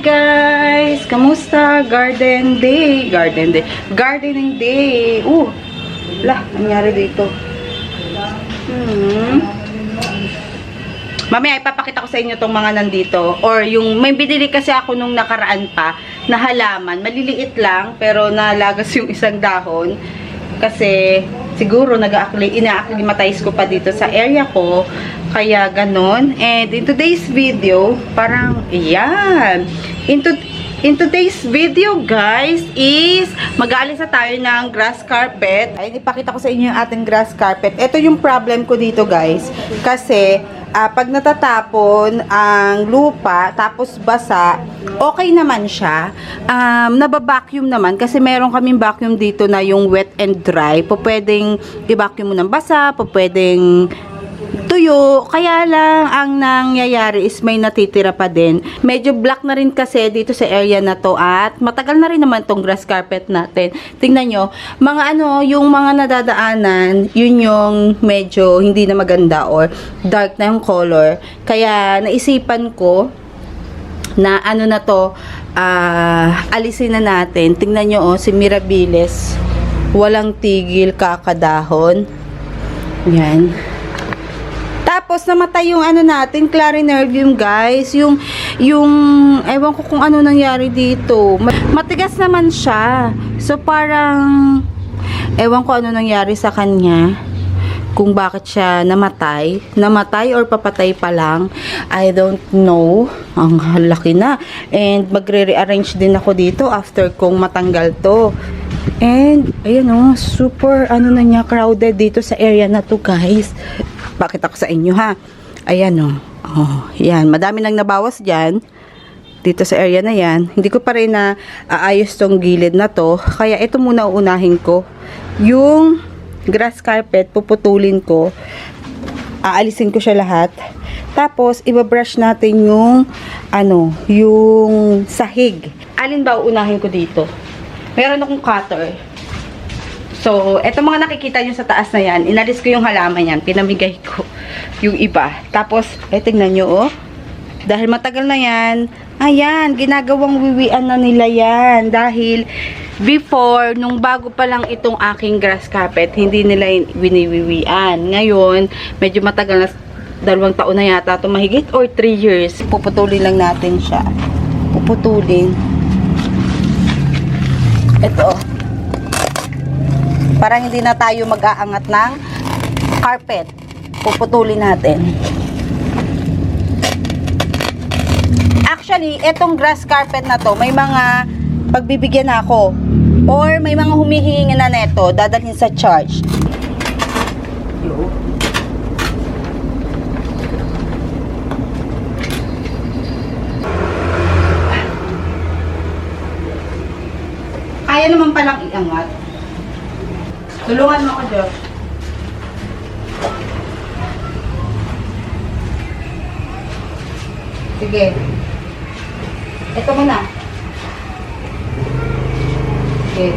guys! Kamusta? Garden day. Garden day. Gardening day. Uh, lah, nangyari dito. Hmm. Mamaya ipapakita ko sa inyo tong mga nandito. Or yung, may binili kasi ako nung nakaraan pa na halaman. Maliliit lang, pero nalagas yung isang dahon. Kasi siguro nag-aakli, ina-acclimatize ko pa dito sa area ko. Kaya ganon. And in today's video, parang, yan. Into, in today's video, guys, is mag-aalis na tayo ng grass carpet. Ay, ipakita ko sa inyo yung ating grass carpet. Ito yung problem ko dito, guys. Kasi, ah, pag natatapon ang lupa, tapos basa, okay naman siya. Um, nababacuum naman kasi meron kaming vacuum dito na yung wet and dry. Po pwedeng i-vacuum mo ng basa, po pwedeng tuyo. Kaya lang, ang nangyayari is may natitira pa din. Medyo black na rin kasi dito sa area na to at matagal na rin naman tong grass carpet natin. Tingnan nyo, mga ano, yung mga nadadaanan, yun yung medyo hindi na maganda or dark na yung color. Kaya naisipan ko na ano na to, ah, alisin na natin. Tingnan nyo oh, si Mirabilis. Walang tigil kakadahon. Yan. Tapos namatay yung ano natin, clarinervium guys. Yung yung ewan ko kung ano nangyari dito. Ma- Matigas naman siya. So parang ewan ko ano nangyari sa kanya. Kung bakit siya namatay. Namatay or papatay pa lang. I don't know. Ang laki na. And magre-rearrange din ako dito after kong matanggal to. And, ayan o, super, ano na niya, crowded dito sa area na to, guys. Pakita ko sa inyo, ha. Ayan o. Oh, yan. Madami nang nabawas dyan. Dito sa area na yan. Hindi ko pa rin na aayos tong gilid na to. Kaya ito muna uunahin ko. Yung grass carpet, puputulin ko. Aalisin ko siya lahat. Tapos, ibabrush natin yung, ano, yung sahig. Alin ba uunahin ko dito? Meron akong cutter. So, eto mga nakikita nyo sa taas na yan, inalis ko yung halaman yan, pinamigay ko yung iba. Tapos, eh, tingnan nyo, oh. Dahil matagal na yan, ayan, ginagawang wiwian na nila yan. Dahil, before, nung bago pa lang itong aking grass carpet, hindi nila winiwiwian. Ngayon, medyo matagal na, dalawang taon na yata ito mahigit, or 3 years. Puputulin lang natin siya. Puputulin. Ito. Para hindi na tayo mag-aangat ng carpet. Puputulin natin. Actually, itong grass carpet na to, may mga pagbibigyan na ako. Or may mga humihingi na neto, dadalhin sa charge. Kaya naman palang iangat. Tulungan mo ako, Josh. Sige. Ito muna. Sige.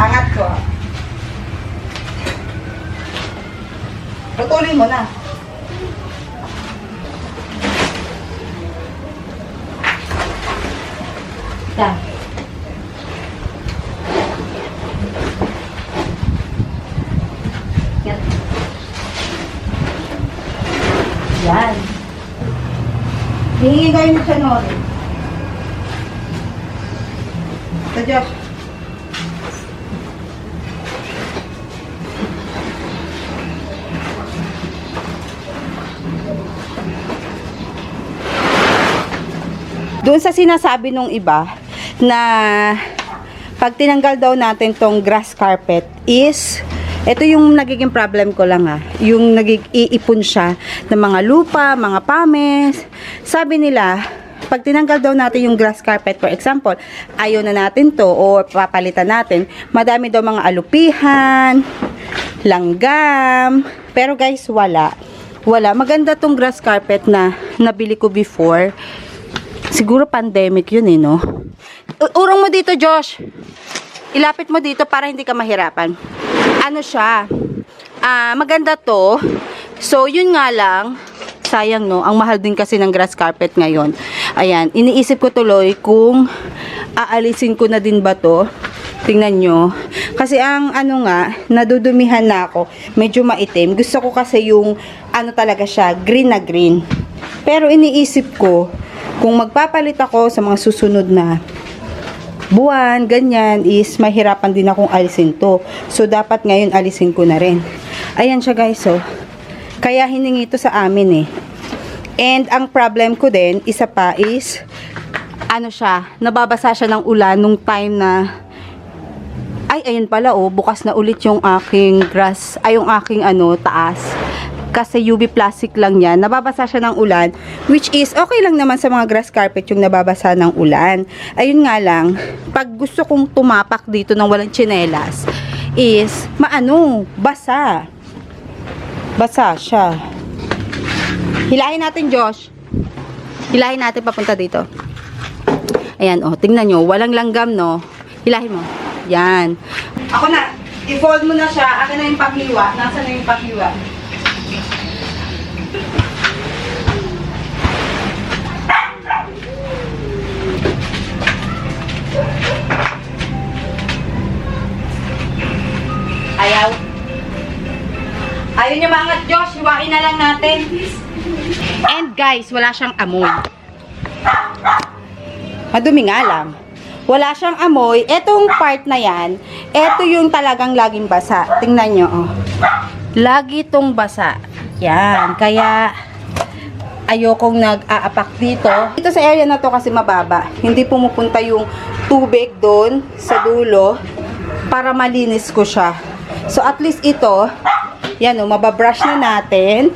Angat ko. Putulin mo na. Yan. Hihingi kayo siya noon. Ito, Josh. Doon sa sinasabi nung iba na pag tinanggal daw natin tong grass carpet is ito yung nagiging problem ko lang ah. Yung nagig-iipon siya ng mga lupa, mga pames. Sabi nila, pag tinanggal daw natin yung grass carpet, for example, ayaw na natin to or papalitan natin, madami daw mga alupihan, langgam. Pero guys, wala. Wala. Maganda tong grass carpet na nabili ko before. Siguro pandemic yun eh, no? Urong mo dito, Josh. Ilapit mo dito para hindi ka mahirapan. Ano siya? Ah, maganda to. So, yun nga lang, sayang no, ang mahal din kasi ng grass carpet ngayon. Ayan, iniisip ko tuloy kung aalisin ko na din ba to. Tingnan nyo. Kasi ang ano nga, nadudumihan na ako. Medyo maitim. Gusto ko kasi yung ano talaga siya, green na green. Pero iniisip ko, kung magpapalit ako sa mga susunod na buwan, ganyan, is mahirapan din akong alisin to. So, dapat ngayon alisin ko na rin. Ayan siya guys, oh. Kaya hiningi ito sa amin eh. And ang problem ko din, isa pa is, ano siya, nababasa siya ng ulan nung time na, ay, ayun pala oh, bukas na ulit yung aking grass, ay yung aking ano, taas. Kasi UV plastic lang yan, nababasa siya ng ulan, which is okay lang naman sa mga grass carpet yung nababasa ng ulan. Ayun nga lang, pag gusto kong tumapak dito ng walang tsinelas, is, maano, basa. Basa siya. Hilahin natin, Josh. Hilahin natin papunta dito. Ayan, oh. Tingnan nyo. Walang langgam, no? Hilahin mo. Yan. Ako na. I-fold mo na siya. Akin na yung pakliwa. Nasaan na yung pakliwa? Ayaw. Ayaw niya maangat, Josh. Hiwain na lang natin. And guys, wala siyang amoy. Madumi nga lang. Wala siyang amoy. Etong part na yan, eto yung talagang laging basa. Tingnan nyo, oh. Lagi tong basa. Yan. Kaya, ayokong nag-aapak dito. Dito sa area na to kasi mababa. Hindi pumupunta yung tubig doon sa dulo para malinis ko siya. So, at least ito, yan o, mababrush na natin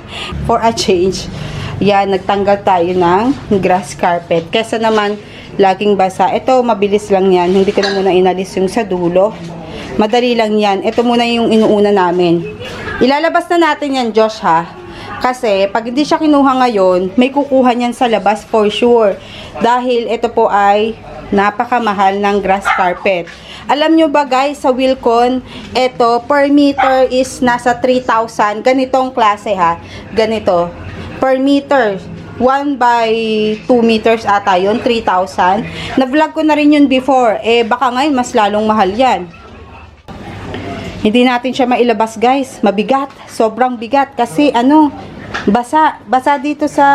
for a change. Yan, nagtanggal tayo ng grass carpet. Kesa naman, laging basa. Ito, mabilis lang yan. Hindi ko na muna inalis yung sa dulo. Madali lang yan. Ito muna yung inuuna namin. Ilalabas na natin yan, Josh, ha? Kasi, pag hindi siya kinuha ngayon, may kukuha niyan sa labas for sure. Dahil ito po ay napakamahal ng grass carpet. Alam nyo ba guys, sa Wilcon, ito, per meter is nasa 3,000. Ganitong klase ha. Ganito. Per meter. 1 by 2 meters ata yun, 3,000. Na-vlog ko na rin yun before. Eh, baka ngayon, mas lalong mahal yan. Hindi natin siya mailabas guys. Mabigat. Sobrang bigat. Kasi ano, basa. Basa dito sa,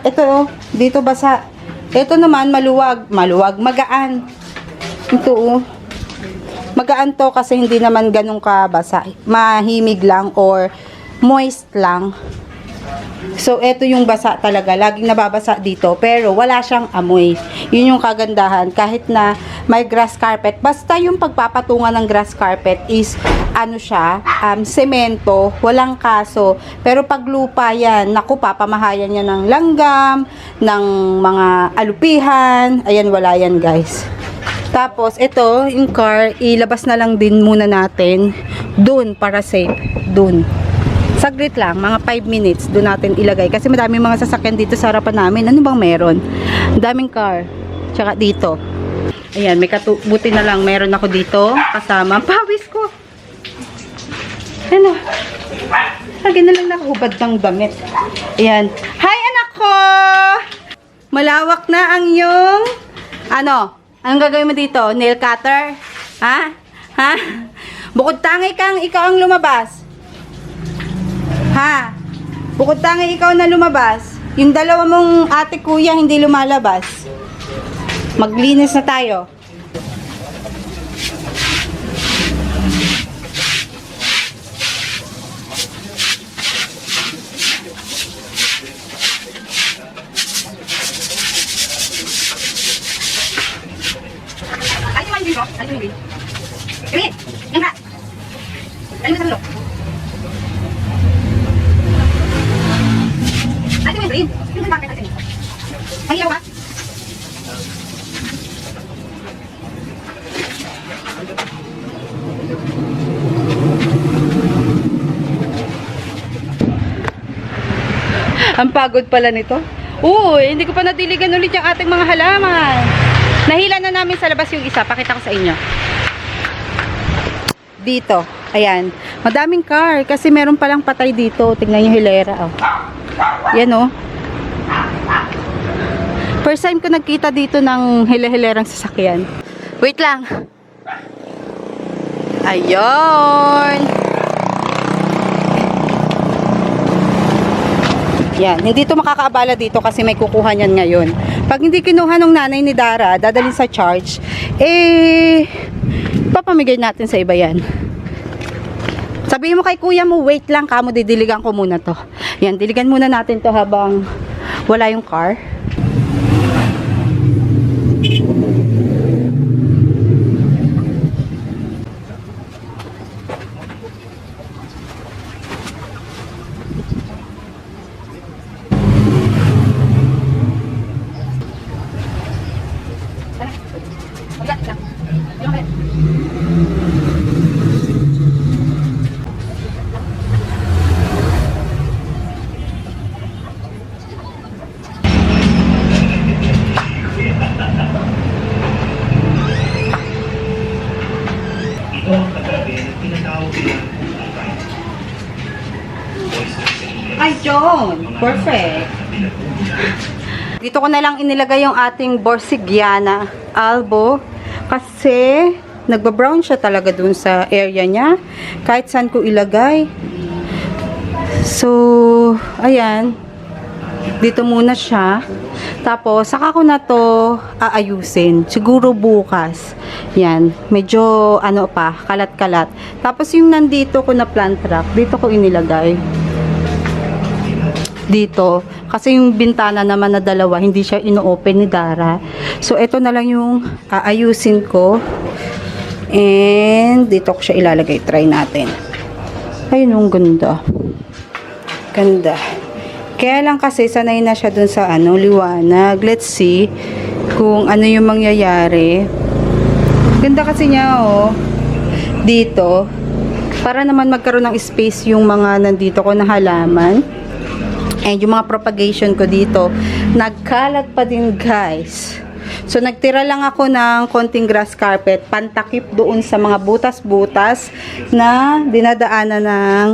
ito oh, dito basa. Ito naman maluwag. Maluwag. Magaan. Ito oh. Magaan to kasi hindi naman ganun kabasa. Mahimig lang or moist lang. So, ito yung basa talaga. Laging nababasa dito. Pero, wala siyang amoy. Yun yung kagandahan. Kahit na may grass carpet. Basta yung pagpapatungan ng grass carpet is, ano siya, um, semento. Walang kaso. Pero pag lupa yan, naku, papamahayan niya ng langgam, ng mga alupihan. Ayan, wala yan guys. Tapos, ito, yung car, ilabas na lang din muna natin dun para safe. Dun. Saglit lang, mga 5 minutes, doon natin ilagay. Kasi madaming mga sasakyan dito sa harapan namin. Ano bang meron? Daming car. Tsaka dito. Ayan, may buti na lang meron ako dito kasama. Pawis ko. Ano? Lagi na lang nakahubad ng damit. Ayan. Hi, anak ko! Malawak na ang yung... Ano? Anong gagawin mo dito? Nail cutter? Ha? Ha? Bukod tangi kang ikaw ang lumabas. Ha? Bukod tangi ikaw na lumabas. Yung dalawa mong ate kuya hindi lumalabas. Maglinis na tayo. Ay, yung dito. Ay, yung dito. Kami, yan ka. Ay, mo sa dulo. Ay, yung green. Yung bakit natin. Ay, ilaw ka. Ang pagod pala nito. Uy, hindi ko pa nadiligan ulit yung ating mga halaman. Nahila na namin sa labas yung isa. Pakita ko sa inyo. Dito. Ayan. Madaming car. Kasi meron palang patay dito. Tingnan yung hilera. Oh. Yan oh. First time ko nagkita dito ng hele-helerang sasakyan. Wait lang. Ayun. Yan, hindi to makakaabala dito kasi may kukuha niyan ngayon. Pag hindi kinuha ng nanay ni Dara, dadalhin sa charge, eh, papamigay natin sa iba yan. Sabihin mo kay kuya mo, wait lang, kamo didiligan ko muna to. Yan, diligan muna natin to habang wala yung car. Ay, John. Perfect. Dito ko na lang inilagay yung ating Borsigiana Albo kasi nagba-brown siya talaga dun sa area niya. Kahit saan ko ilagay. So, ayan. Dito muna siya. Tapos, saka ko na to aayusin. Siguro bukas. Yan. Medyo, ano pa, kalat-kalat. Tapos, yung nandito ko na plant rack, dito ko inilagay dito. Kasi yung bintana naman na dalawa, hindi siya ino-open ni Dara. So, ito na lang yung aayusin ko. And, dito ko siya ilalagay. Try natin. Ayun, ang ganda. Ganda. Kaya lang kasi, sanay na siya dun sa ano, liwanag. Let's see kung ano yung mangyayari. Ganda kasi niya, oh. Dito. Para naman magkaroon ng space yung mga nandito ko na halaman. And yung mga propagation ko dito, nagkalat pa din guys. So nagtira lang ako ng konting grass carpet, pantakip doon sa mga butas-butas na dinadaanan ng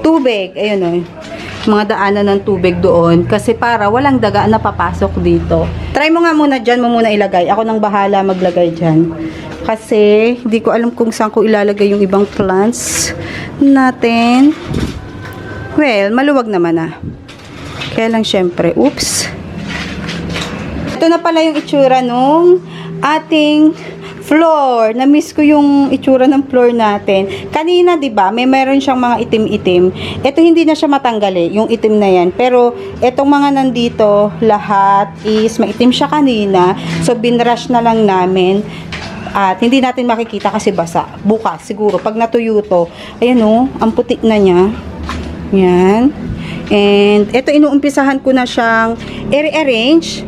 tubig. Ayun o. Mga daanan ng tubig doon. Kasi para walang daga na papasok dito. Try mo nga muna dyan mo muna ilagay. Ako nang bahala maglagay dyan. Kasi hindi ko alam kung saan ko ilalagay yung ibang plants natin. Well, maluwag naman ah. Kaya lang syempre, oops. Ito na pala yung itsura nung ating floor. Na-miss ko yung itsura ng floor natin. Kanina, 'di ba, may meron siyang mga itim-itim. Ito hindi na siya matanggal eh, yung itim na 'yan. Pero etong mga nandito, lahat is maitim siya kanina. So binrush na lang namin. At hindi natin makikita kasi basa. Bukas siguro pag natuyo to. Ayan oh, ang putik na niya. Yan. And ito inuumpisahan ko na siyang i-rearrange.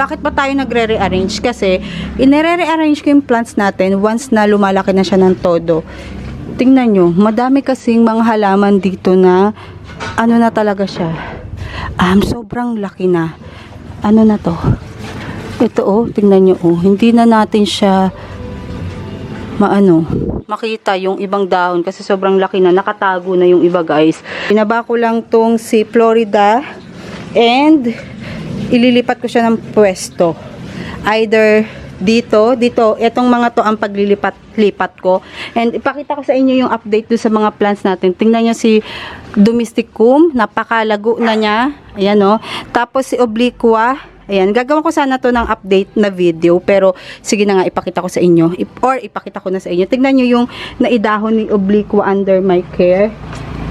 Bakit ba tayo nagre-rearrange? Kasi inire-rearrange ko yung plants natin once na lumalaki na siya ng todo. Tingnan nyo, madami kasing mga halaman dito na ano na talaga siya. Um, sobrang laki na. Ano na to? Ito oh, tingnan nyo oh. Hindi na natin siya maano, makita yung ibang dahon kasi sobrang laki na, nakatago na yung iba guys. Binaba ko lang tong si Florida and ililipat ko siya ng pwesto. Either dito, dito, etong mga to ang paglilipat-lipat ko. And ipakita ko sa inyo yung update do sa mga plants natin. Tingnan nyo si Domesticum, napakalago na niya. Ayan o. Tapos si Obliqua, Ayan, gagawin ko sana to ng update na video, pero sige na nga, ipakita ko sa inyo. Or ipakita ko na sa inyo. Tignan nyo yung naidahon ni Obliqua under my care.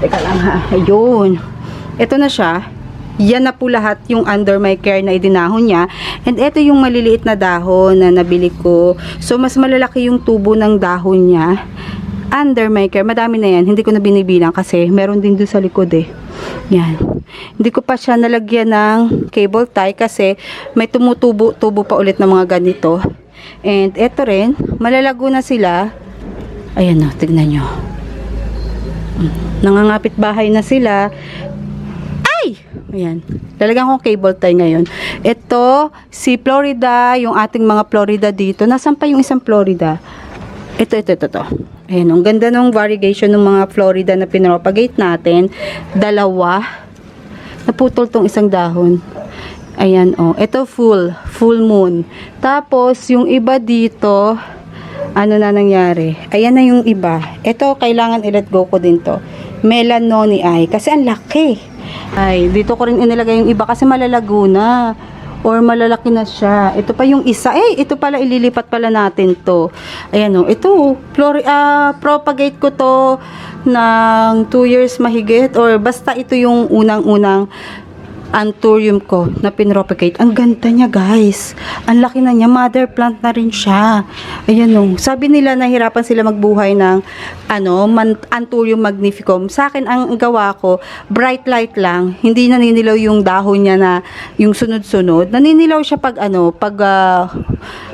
Teka lang ha, ayun. Ito na siya. Yan na po lahat yung under my care na idinahon niya. And ito yung maliliit na dahon na nabili ko. So, mas malalaki yung tubo ng dahon niya. Under my care. Madami na yan. Hindi ko na binibilang kasi meron din doon sa likod eh. Yan. Hindi ko pa siya nalagyan ng cable tie kasi may tumutubo-tubo pa ulit ng mga ganito. And eto rin, malalago na sila. Ayan o, tignan nyo. Mm, Nangangapit bahay na sila. Ay! Ayan. Lalagyan ko cable tie ngayon. Ito, si Florida, yung ating mga Florida dito. Nasaan pa yung isang Florida? Ito, ito, ito, ito. Ayan, ang ganda ng variegation ng mga Florida na pinropagate natin. Dalawa. Naputol tong isang dahon. Ayan, oh. Ito full. Full moon. Tapos, yung iba dito, ano na nangyari? Ayan na yung iba. Ito, kailangan i-let go ko din to. Melanoni eye. Kasi ang laki. Ay, dito ko rin inilagay yung iba kasi malalago na. Or malalaki na siya. Ito pa yung isa. Eh, ito pala ililipat pala natin to. Ayan o. Ito, flori, ah, propagate ko to ng 2 years mahigit. Or basta ito yung unang-unang anthurium ko na pinropagate. Ang ganda niya, guys. Ang laki na niya. Mother plant na rin siya. Ayan o. Sabi nila nahirapan sila magbuhay ng ano, anthurium magnificum. Sa akin, ang gawa ko, bright light lang. Hindi naninilaw yung dahon niya na yung sunod-sunod. Naninilaw siya pag ano, pag ah,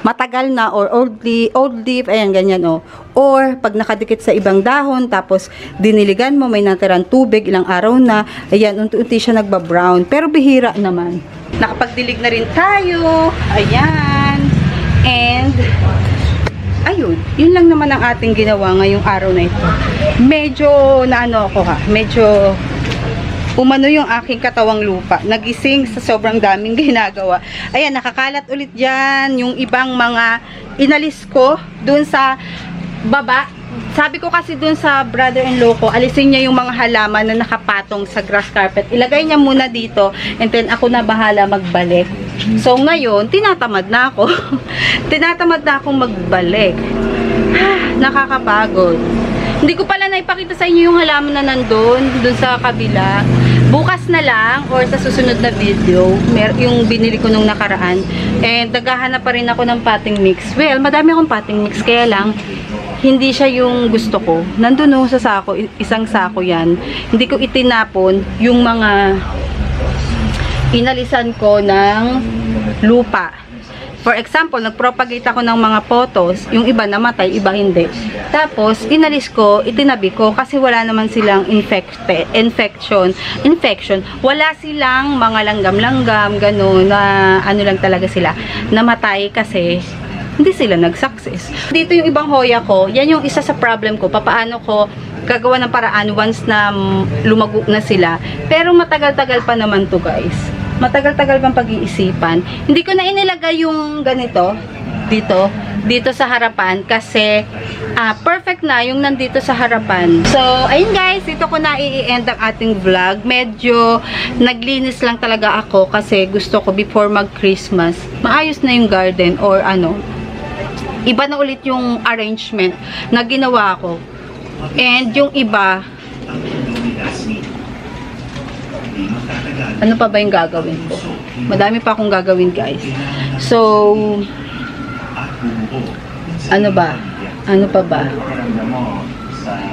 matagal na or old leaf, old leaf, ayan, ganyan o. Or, pag nakadikit sa ibang dahon, tapos diniligan mo, may natirang tubig, ilang araw na, ayan, unti-unti siya nagba-brown. Pero bihira naman. Nakapagdilig na rin tayo. Ayan. And, ayun, yun lang naman ang ating ginawa ngayong araw na ito. Medyo, na ano ako ha, medyo umano yung aking katawang lupa. Nagising sa sobrang daming ginagawa. Ayan, nakakalat ulit dyan yung ibang mga inalis ko dun sa baba. Sabi ko kasi dun sa brother-in-law ko, alisin niya yung mga halaman na nakapatong sa grass carpet. Ilagay niya muna dito and then ako na bahala magbalik. So ngayon, tinatamad na ako. tinatamad na akong magbalik. Nakakapagod. Hindi ko pala naipakita sa inyo yung halaman na nandun, dun sa kabila. Bukas na lang or sa susunod na video, yung binili ko nung nakaraan. And naghahanap pa rin ako ng potting mix. Well, madami akong potting mix, kaya lang, hindi siya yung gusto ko. Nandun no, sa sako, isang sako yan. Hindi ko itinapon yung mga inalisan ko ng lupa. For example, nagpropagate ako ng mga photos, yung iba namatay, iba hindi. Tapos, inalis ko, itinabi ko kasi wala naman silang infecte, infection, infection. Wala silang mga langgam-langgam, gano'n, na ano lang talaga sila, namatay kasi hindi sila nag-success. Dito yung ibang hoya ko, yan yung isa sa problem ko, papaano ko gagawa ng paraan once na lumago na sila. Pero matagal-tagal pa naman to guys. Matagal-tagal pang pag-iisipan. Hindi ko na inilagay yung ganito dito dito sa harapan kasi ah, perfect na yung nandito sa harapan. So, ayun guys, dito ko na i-end ang ating vlog. Medyo naglinis lang talaga ako kasi gusto ko before mag-Christmas, maayos na yung garden or ano, iba na ulit yung arrangement na ginawa ko. And yung iba, ano pa ba yung gagawin ko? Madami pa akong gagawin, guys. So, ano ba? Ano pa ba?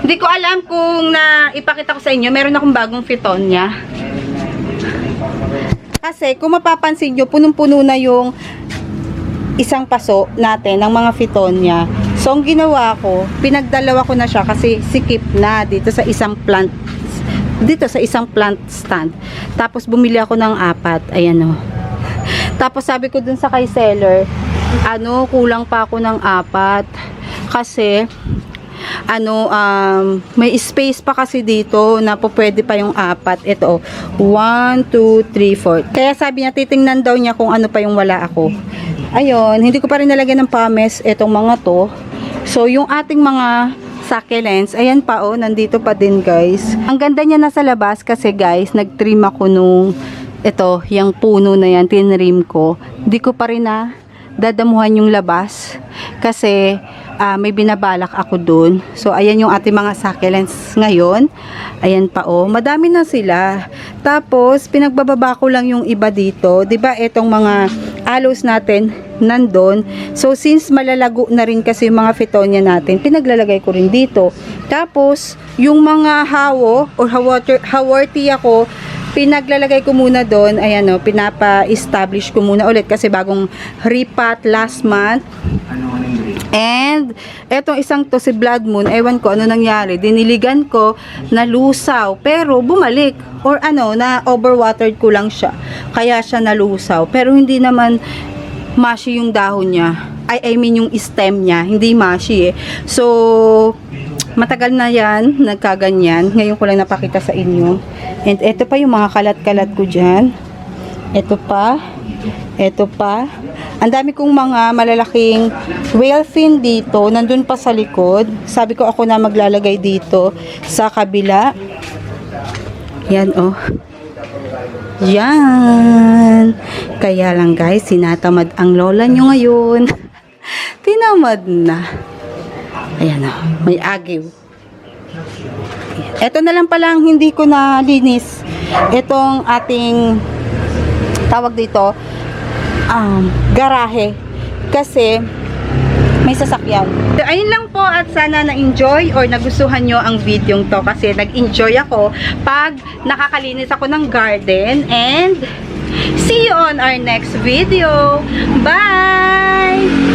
Hindi ko alam kung na ipakita ko sa inyo, meron akong bagong fitonya. Kasi, kung mapapansin nyo, punong-puno na yung isang paso natin ng mga fitonya. So, ang ginawa ko, pinagdalawa ko na siya kasi sikip na dito sa isang plant dito sa isang plant stand. Tapos bumili ako ng apat. Ayan o. Tapos sabi ko dun sa kay seller, ano, kulang pa ako ng apat. Kasi, ano, um, may space pa kasi dito na po pwede pa yung apat. Ito, 1, 2, 3, 4. Kaya sabi niya, titingnan daw niya kung ano pa yung wala ako. Ayun, hindi ko pa rin nalagyan ng pames itong mga to. So, yung ating mga succulents, ayan pa oh, nandito pa din guys. Ang ganda niya nasa labas kasi guys, nag-trim ako nung ito, yung puno na yan, tinrim ko. Hindi ko pa rin na dadamuhan yung labas kasi ah, may binabalak ako dun. So, ayan yung ating mga succulents ngayon. Ayan pa oh. Madami na sila. Tapos, pinagbababa ko lang yung iba dito. 'Di ba Itong mga aloes natin nandun. So, since malalago na rin kasi yung mga fitonia natin, pinaglalagay ko rin dito. Tapos, yung mga hawo or hawater, ko, pinaglalagay ko muna doon, ayan o, pinapa-establish ko muna ulit kasi bagong repot last month. And, etong isang to si Blood Moon, ewan ko ano nangyari, diniligan ko na lusaw, pero bumalik. Or ano, na overwatered ko lang siya. Kaya siya nalusaw. Pero hindi naman mashi yung dahon niya. I, I mean yung stem niya, hindi mashi eh. So, matagal na yan, nagkaganyan. Ngayon ko lang napakita sa inyo. And eto pa yung mga kalat-kalat ko dyan. Ito pa. Ito pa. Ang dami kong mga malalaking whale fin dito. Nandun pa sa likod. Sabi ko ako na maglalagay dito sa kabila. Yan oh. Yan. Kaya lang guys, sinatamad ang lola nyo ngayon. Tinamad na. Ayan oh. May agiw. Ito na lang pala ang hindi ko na linis. Itong ating tawag dito um, garahe. Kasi may sasakyan. So, ayun lang po at sana na-enjoy or nagustuhan nyo ang video to kasi nag-enjoy ako pag nakakalinis ako ng garden and see you on our next video. Bye!